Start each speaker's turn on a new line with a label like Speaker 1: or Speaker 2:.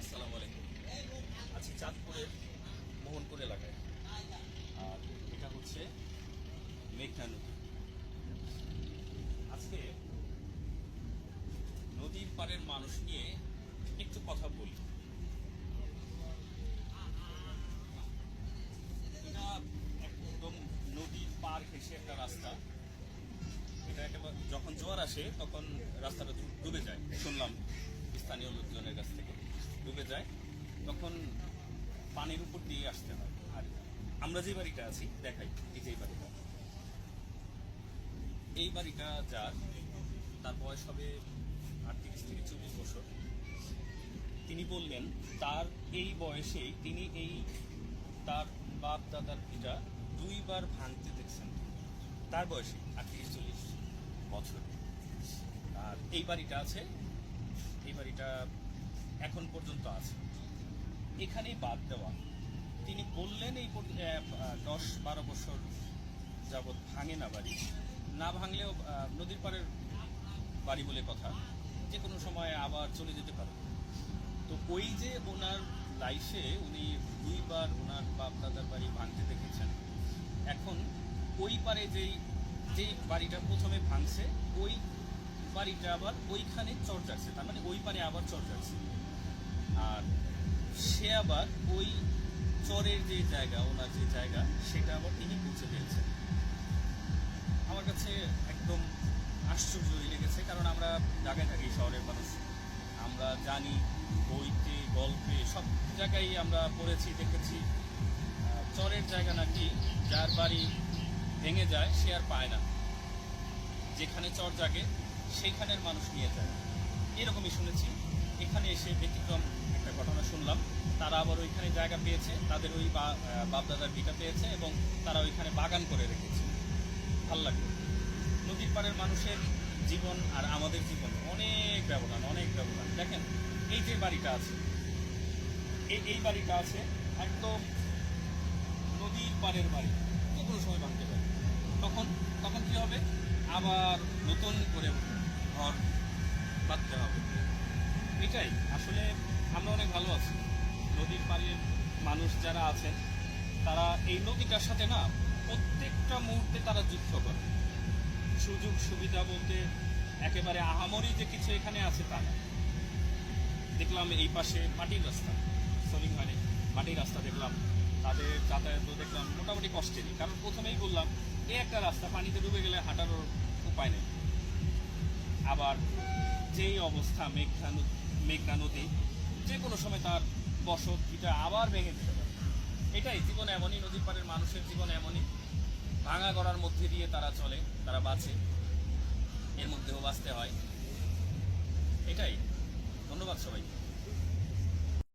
Speaker 1: আসসালামু আলাইকুম। আছি চাঁদপুরের মোহনপুর এলাকায়। আর এটা হচ্ছে মেঘনা নদী। আজকে নদীর পাড়ের মানুষ নিয়ে একটু কথা বলি। এটা একদম নদীর পার ঘেসে একটা রাস্তা। এটা একেবারে যখন জোয়ার আসে, তখন রাস্তাটা ডুবে যায়। শুনলাম স্থানীয় লোকজনের কাছ থেকে। ডুবে যায়, তখন পানির উপর দিয়ে আসতে হয়। আর আমরা যে বাড়িটা আছি, দেখাই, এই যে বাড়িটা। এই বাড়িটা যার, তার বয়স হবে আটত্রিশ থেকে চল্লিশ বছর। তিনি বললেন, তার এই বয়সেই তিনি এই তার বাপ দাদার ভিটা দুইবার ভাঙতে দেখছেন। তার বয়সে আটত্রিশ, চল্লিশ বছর। আর এই বাড়িটা আছে, এই বাড়িটা এখন পর্যন্ত আছে। এখানেই বাদ দেওয়া। তিনি বললেন, এই দশ বারো বছর যাবৎ ভাঙে না বাড়ি। না ভাঙলেও নদীর পাড়ের বাড়ি বলে কথা। যে কোনো সময় আবার চলে যেতে পারে। তো ওই যে ওনার লাইফে উনি দুইবার ওনার বাপ দাদার বাড়ি ভাঙতে দেখেছেন। এখন ওই পারে যেই যে বাড়িটা প্রথমে ভাঙছে, ওই বাড়িটা আবার ওইখানে চর যাচ্ছে তার মানে ওই পারে আবার চর যাচ্ছে আর সে আবার ওই চরের যে জায়গা, ওনার যে জায়গা, সেটা আবার তিনি পৌঁছে পেয়েছেন আমার কাছে একদম আশ্চর্যই লেগেছে, কারণ আমরা ঢাকায় থাকি, শহরের মানুষ। আমরা জানি বইতে, গল্পে, সব জায়গায় আমরা পড়েছি, দেখেছি। চরের জায়গা নাকি যার বাড়ি ভেঙে যায়, সে আর পায় না। যেখানে চর জাগে, সেইখানের মানুষ নিয়ে যায়। এরকমই শুনেছি। এখানে এসে ব্যতিক্রম একটা ঘটনা শুনলাম। তারা আবার ওইখানে জায়গা পেয়েছে, তাদের ওই বাপদাদার ভিটা পেয়েছে এবং তারা ওইখানে বাগান করে রেখেছে। ভালো লাগল। নদীর পাড়ের মানুষের জীবন আর আমাদের জীবন অনেক ব্যবধান অনেক ব্যবধান। দেখেন, এই যে বাড়িটা আছে, এই এই বাড়িটা আছে একদম নদীর পাড়ের বাড়ি কোনো সময় ভাঙতে পারে। তখন তখন কি হবে? আবার নতুন করে ঘর বাঁধতে হবে। এটাই, আসলে আমরা অনেক ভালো আছি। নদীর পাড়ের মানুষ যারা আছেন, তারা এই নদীটার সাথে না প্রত্যেকটা মুহূর্তে তারা যুক্ত করে। সুযোগ সুবিধা বলতে একেবারে আহামরি যে কিছু এখানে আছে তা না। দেখলাম এই পাশে মাটির রাস্তা, সলিং মানে মাটির রাস্তা দেখলাম। তাদের যাতায়াতও দেখলাম মোটামুটি কষ্টেরই। কারণ প্রথমেই বললাম, এই একটা রাস্তা, পানিতে ডুবে গেলে হাঁটারও উপায় নেই। আবার যেই অবস্থা মেঘনা মেঘনা নদী, যে কোনো সময় তার বসত ভিটা আবার ভেঙে দিতে পারে। এটাই, জীবন এমনই, নদীর পাড়ের মানুষের জীবন এমনই। ভাঙা গড়ার মধ্যে দিয়ে তারা চলে, তারা বাঁচে। এর মধ্যেও বাঁচতে হয়। এটাই। ধন্যবাদ সবাইকে।